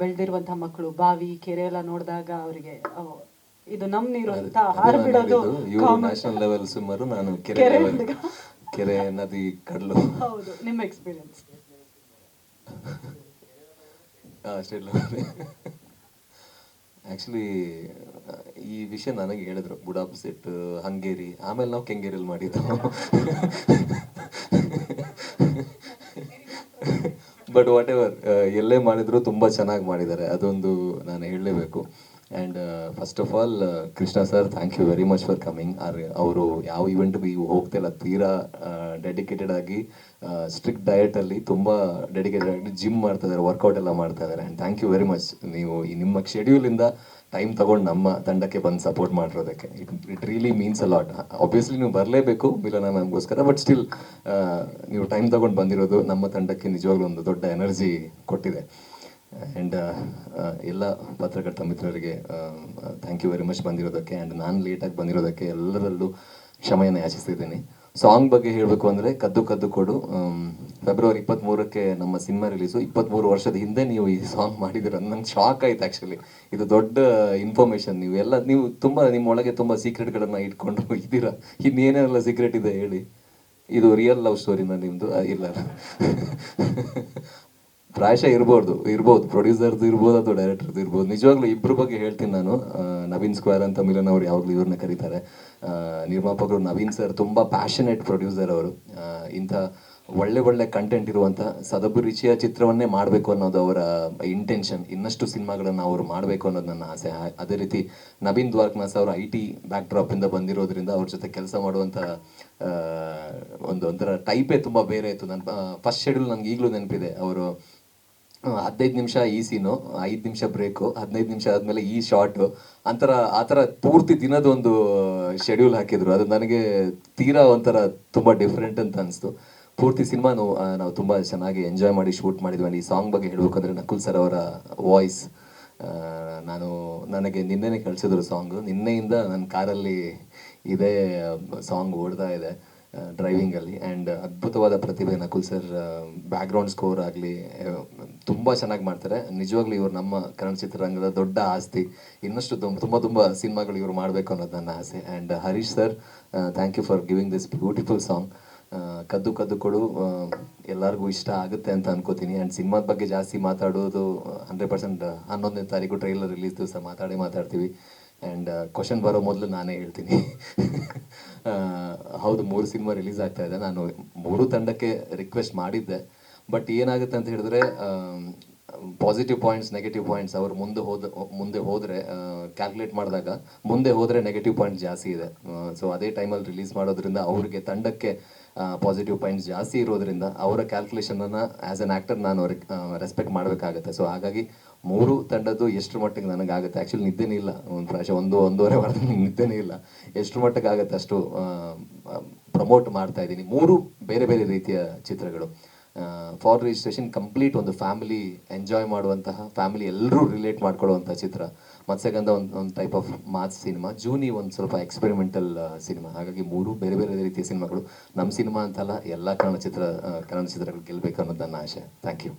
ಬೆಳೆದಿರುವಂತಹ ಮಕ್ಕಳು ಬಾವಿ ಕೆರೆ ಎಲ್ಲ ನೋಡಿದಾಗ ಅವರಿಗೆ ಇದು ನಮ್ ನೀರು ಅಂತ ಹಾರು ಬಿಡೋದು. ನ್ಯಾಷನಲ್ ಲೆವೆಲ್ ಸುಮಾರು ನಾನು ಕೆರೆ ಕೆರೆ ನದಿ ಕಡಲು ಹೌದು ನಿಮ್ಮ ಎಕ್ಸ್ಪೀರಿಯನ್ಸ್ ಸ್ಟೇಟ್ ಲೆವೆಲ್ ಆ್ಯಕ್ಚುಲಿ ಈ ವಿಷಯ ನನಗೆ ಹೇಳಿದ್ರು ಬುಡಾಪಸೆಟ್ ಹಂಗೇರಿ ಆಮೇಲೆ ನಾವು ಕೆಂಗೇರಿಯಲ್ಲಿ ಮಾಡಿದ್ದು. ಬಟ್ ವಾಟ್ ಎವರ್ ಎಲ್ಲೇ ಮಾಡಿದ್ರು ತುಂಬಾ ಚೆನ್ನಾಗಿ ಮಾಡಿದ್ದಾರೆ. ಅದೊಂದು ನಾನು ಹೇಳಲೇಬೇಕು. And first of all Krishna sir thank you very much for coming ಅವರು ಯಾವ ಇವೆಂಟ್ಗೆ ಹೋಗ್ತಿಲ್ಲ ತೀರಾ ಡೆಡಿಕೇಟೆಡ್ ಆಗಿ ಸ್ಟ್ರಿಕ್ಟ್ ಡಯಟಲ್ಲಿ ತುಂಬ ಡೆಡಿಕೇಟೆಡ್ ಆಗಿ ಜಿಮ್ ಮಾಡ್ತಾ ಇದ್ದಾರೆ ವರ್ಕೌಟ್ ಎಲ್ಲ ಮಾಡ್ತಾ ಇದ್ದಾರೆ and thank you very much ನೀವು ಈ ನಿಮ್ಮ ಶೆಡ್ಯೂಲಿಂದ ಟೈಮ್ ತಗೊಂಡು ನಮ್ಮ ತಂಡಕ್ಕೆ ಬಂದು support ಮಾಡಿರೋದಕ್ಕೆ. It it really means a lot obviously ನೀವು ಬರಲೇಬೇಕು, ಮಿಲನ ನಮಗೋಸ್ಕರ ಬಟ್ ಸ್ಟಿಲ್ ನೀವು ಟೈಮ್ ತಗೊಂಡು ಬಂದಿರೋದು ನಮ್ಮ ತಂಡಕ್ಕೆ ನಿಜವಾಗ್ಲೂ ಒಂದು ದೊಡ್ಡ ಎನರ್ಜಿ ಕೊಟ್ಟಿದೆ. ಆ್ಯಂಡ್ ಎಲ್ಲ ಪತ್ರಕರ್ತ ಮಿತ್ರರಿಗೆ ಥ್ಯಾಂಕ್ ಯು ವೆರಿ ಮಚ್ ಬಂದಿರೋದಕ್ಕೆ. ಆ್ಯಂಡ್ ನಾನು ಲೇಟಾಗಿ ಬಂದಿರೋದಕ್ಕೆ ಎಲ್ಲರಲ್ಲೂ ಕ್ಷಮೆಯನ್ನು ಯಾಚಿಸ್ತಿದ್ದೀನಿ. ಸಾಂಗ್ ಬಗ್ಗೆ ಹೇಳಬೇಕು ಅಂದರೆ ಕದ್ದು ಕದ್ದು ಕೊಡು. ಫೆಬ್ರವರಿ ಇಪ್ಪತ್ತ್ಮೂರಕ್ಕೆ ನಮ್ಮ ಸಿನಿಮಾ ರಿಲೀಸು ಇಪ್ಪತ್ತ್ಮೂರು ವರ್ಷದ ಹಿಂದೆ ನೀವು ಈ ಸಾಂಗ್ ಮಾಡಿದಿರ ನಂಗೆ ಶಾಕ್ ಆಯ್ತು ಆ್ಯಕ್ಚುಲಿ ಇದು ದೊಡ್ಡ ಇನ್ಫಾರ್ಮೇಷನ್ ನೀವು. ಎಲ್ಲ ನೀವು ತುಂಬ ನಿಮ್ಮೊಳಗೆ ತುಂಬ ಸೀಕ್ರೆಟ್ಗಳನ್ನು ಇಟ್ಕೊಂಡು ಇದ್ದೀರಾ. ಇನ್ನೇನೆಲ್ಲ ಸೀಕ್ರೆಟ್ ಇದೆ ಹೇಳಿ. ಇದು ರಿಯಲ್ ಲವ್ ಸ್ಟೋರಿನ ನಿಮ್ಮದು ಇಲ್ಲ ಪ್ರಾಯಶಃ ಇರ್ಬೋದು ಇರ್ಬೋದು ಪ್ರೊಡ್ಯೂಸರ್ದು ಇರ್ಬೋದು ಅಥವಾ ಡೈರೆಕ್ಟರ್ದು ಇರ್ಬೋದು. ನಿಜವಾಗ್ಲೂ ಇಬ್ಬರ ಬಗ್ಗೆ ಹೇಳ್ತೀನಿ ನಾನು. ನವೀನ್ ಸ್ಕ್ವೇರ್ ಅಂತ ಮಿಲನ್ ಅವ್ರು ಯಾವಾಗಲೂ ಇವ್ರನ್ನ ಕರೀತಾರೆ. ನಿರ್ಮಾಪಕರು ನವೀನ್ ಸರ್ ತುಂಬ ಪ್ಯಾಷನೇಟ್ ಪ್ರೊಡ್ಯೂಸರ್ ಅವರು. ಇಂಥ ಒಳ್ಳೆ ಒಳ್ಳೆ ಕಂಟೆಂಟ್ ಇರುವಂಥ ಸದಭಿರುಚಿಯ ಚಿತ್ರವನ್ನೇ ಮಾಡಬೇಕು ಅನ್ನೋದು ಅವರ ಇಂಟೆನ್ಷನ್ ಇನ್ನಷ್ಟು ಸಿನಿಮಾಗಳನ್ನು ಅವರು ಮಾಡಬೇಕು ಅನ್ನೋದು ನನ್ನ ಆಸೆ. ಅದೇ ರೀತಿ ನವೀನ್ ದ್ವಾರ್ಕ್ನಾಥ್ ಅವರು ಐ ಟಿ ಬ್ಯಾಕ್ ಡ್ರಾಪಿಂದ ಬಂದಿರೋದ್ರಿಂದ ಅವ್ರ ಜೊತೆ ಕೆಲಸ ಮಾಡುವಂಥ ಒಂದು ಒಂಥರ ಟೈಪೇ ತುಂಬ ಬೇರೆ ಇತ್ತು. ನನ್ನ ಫಸ್ಟ್ ಶೆಡ್ಯೂಲ್ ನನಗೆ ಈಗಲೂ ನೆನಪಿದೆ. ಅವರು ಹದಿನೈದು ನಿಮಿಷ ಈ ಸೀನು, ಐದು ನಿಮಿಷ ಬ್ರೇಕು, ಹದಿನೈದು ನಿಮಿಷ ಆದಮೇಲೆ ಈ ಶಾರ್ಟು ಅಂತರ ಆ ಥರ ಪೂರ್ತಿ ದಿನದ ಒಂದು ಶೆಡ್ಯೂಲ್ ಹಾಕಿದ್ರು. ಅದು ನನಗೆ ತೀರಾ ಒಂಥರ ತುಂಬ ಡಿಫ್ರೆಂಟ್ ಅಂತ ಅನಿಸ್ತು. ಪೂರ್ತಿ ಸಿನಿಮಾ ನಾವು ತುಂಬ ಚೆನ್ನಾಗಿ ಎಂಜಾಯ್ ಮಾಡಿ ಶೂಟ್ ಮಾಡಿದ್ವಿ. And ಈ ಸಾಂಗ್ ಬಗ್ಗೆ ಹೇಳ್ಬೇಕಂದ್ರೆ ನಕುಲ್ ಸರ್ ಅವರ ವಾಯ್ಸ್ ನಾನು, ನನಗೆ ನಿನ್ನೆನೇ ಕಳಿಸಿದ್ರು ಸಾಂಗು ನಿನ್ನೆಯಿಂದ ನನ್ನ ಕಾರಲ್ಲಿ ಇದೇ ಸಾಂಗ್ ಓಡ್ತಾ ಇದೆ ಡ್ರೈವಿಂಗಲ್ಲಿ ಆ್ಯಂಡ್ ಅದ್ಭುತವಾದ ಪ್ರತಿಭೆ ನಕುಲ್ ಸರ್ ಬ್ಯಾಕ್ಗ್ರೌಂಡ್ ಸ್ಕೋರ್ ಆಗಲಿ ತುಂಬ ಚೆನ್ನಾಗಿ ಮಾಡ್ತಾರೆ. ನಿಜವಾಗ್ಲೂ ಇವರು ನಮ್ಮ ಕನ್ನಡ ಚಿತ್ರರಂಗದ ದೊಡ್ಡ ಆಸ್ತಿ. ಇನ್ನಷ್ಟು ತುಂಬ ತುಂಬ ಸಿನಿಮಾಗಳು ಇವರು ಮಾಡಬೇಕು ಅನ್ನೋದು ನನ್ನ ಆಸೆ. And Harish sir thank you for giving this beautiful song ಕದ್ದು ಕದ್ದು ಕೊಡು ಆ, ಎಲ್ಲರಿಗೂ ಇಷ್ಟ ಆಗುತ್ತೆ ಅಂತ ಅನ್ಕೋತೀನಿ. ಆ್ಯಂಡ್ ಸಿನಿಮಾದ ಬಗ್ಗೆ ಜಾಸ್ತಿ ಮಾತಾಡೋದು ಹಂಡ್ರೆಡ್ ಪರ್ಸೆಂಟ್ ಹನ್ನೊಂದನೇ ತಾರೀಕು ಟ್ರೈಲರ್ ರಿಲೀಸ್ ದಿವಸ ಮಾತಾಡಿ ಮಾತಾಡ್ತೀವಿ. ಆ್ಯಂಡ್ ಕ್ವಶನ್ ಬರೋ ಮೊದಲು ನಾನೇ ಹೇಳ್ತೀನಿ. ಹೌದು ಮೂರು ಸಿನಿಮಾ ರಿಲೀಸ್ ಆಗ್ತಾ ಇದೆ. ನಾನು ಮೂರು ತಂಡಕ್ಕೆ ರಿಕ್ವೆಸ್ಟ್ ಮಾಡಿದ್ದೆ. ಬಟ್ ಏನಾಗುತ್ತೆ ಅಂತ ಹೇಳಿದ್ರೆ ಪಾಸಿಟಿವ್ ಪಾಯಿಂಟ್ಸ್ ನೆಗೆಟಿವ್ ಪಾಯಿಂಟ್ಸ್ ಅವ್ರು ಮುಂದೆ ಹೋದ, ಮುಂದೆ ಹೋದರೆ ಕ್ಯಾಲ್ಕುಲೇಟ್ ಮಾಡಿದಾಗ ಮುಂದೆ ಹೋದರೆ ನೆಗೆಟಿವ್ ಪಾಯಿಂಟ್ಸ್ ಜಾಸ್ತಿ ಇದೆ. ಸೊ ಅದೇ ಟೈಮಲ್ಲಿ ರಿಲೀಸ್ ಮಾಡೋದ್ರಿಂದ ಅವ್ರಿಗೆ ತಂಡಕ್ಕೆ ಪಾಸಿಟಿವ್ ಪಾಯಿಂಟ್ಸ್ ಜಾಸ್ತಿ ಇರೋದ್ರಿಂದ ಅವರ ಕ್ಯಾಲ್ಕುಲೇಷನನ್ನು ಆ್ಯಸ್ ಅನ್ ಆ್ಯಕ್ಟರ್ ನಾನು ರೆಸ್ಪೆಕ್ಟ್ ಮಾಡಬೇಕಾಗತ್ತೆ. ಸೊ ಹಾಗಾಗಿ ಮೂರು ತಂಡದ್ದು ಎಷ್ಟು ಮಟ್ಟಿಗೆ ನನಗಾಗುತ್ತೆ? ಆ್ಯಕ್ಚುಲಿ ನಿದ್ದೆನೇ ಇಲ್ಲ. ಒಂದು ಪ್ರಾಶ, ಒಂದು, ಒಂದೂವರೆ ವಾರದಲ್ಲಿ ನಿದ್ದೆನೇ ಇಲ್ಲ. ಎಷ್ಟು ಮಟ್ಟಿಗೆ ಆಗುತ್ತೆ ಅಷ್ಟು ಪ್ರಮೋಟ್ ಮಾಡ್ತಾ ಇದ್ದೀನಿ. ಮೂರು ಬೇರೆ ಬೇರೆ ರೀತಿಯ ಚಿತ್ರಗಳು. ಫಾರ್ ರಿಜಿಸ್ಟ್ರೇಷನ್ ಕಂಪ್ಲೀಟ್ ಒಂದು ಫ್ಯಾಮಿಲಿ ಎಂಜಾಯ್ ಮಾಡುವಂತಹ ಫ್ಯಾಮಿಲಿ ಎಲ್ಲರೂ ರಿಲೇಟ್ ಮಾಡ್ಕೊಳ್ಳುವಂಥ ಚಿತ್ರ. ಮತ್ಸ್ಯಗಂಧ ಒಂದು ಒಂದು ಟೈಪ್ ಆಫ್ ಮಾತ್ ಸಿನಿಮಾ ಜೂನಿ ಒಂದು ಸ್ವಲ್ಪ ಎಕ್ಸ್ಪೆರಿಮೆಂಟಲ್ ಸಿನಿಮಾ ಹಾಗಾಗಿ ಮೂರು ಬೇರೆ ಬೇರೆ ರೀತಿಯ ಸಿನಿಮಾಗಳು ನಮ್ಮ ಸಿನಿಮಾ ಅಂತಲ್ಲ, ಎಲ್ಲ ಕನ್ನಡ ಚಿತ್ರ ಕನ್ನಡ ಚಿತ್ರಗಳು ಗೆಲ್ಲಬೇಕು ಅನ್ನೋದು ನನ್ನ ಆಶೆ ಥ್ಯಾಂಕ್ ಯು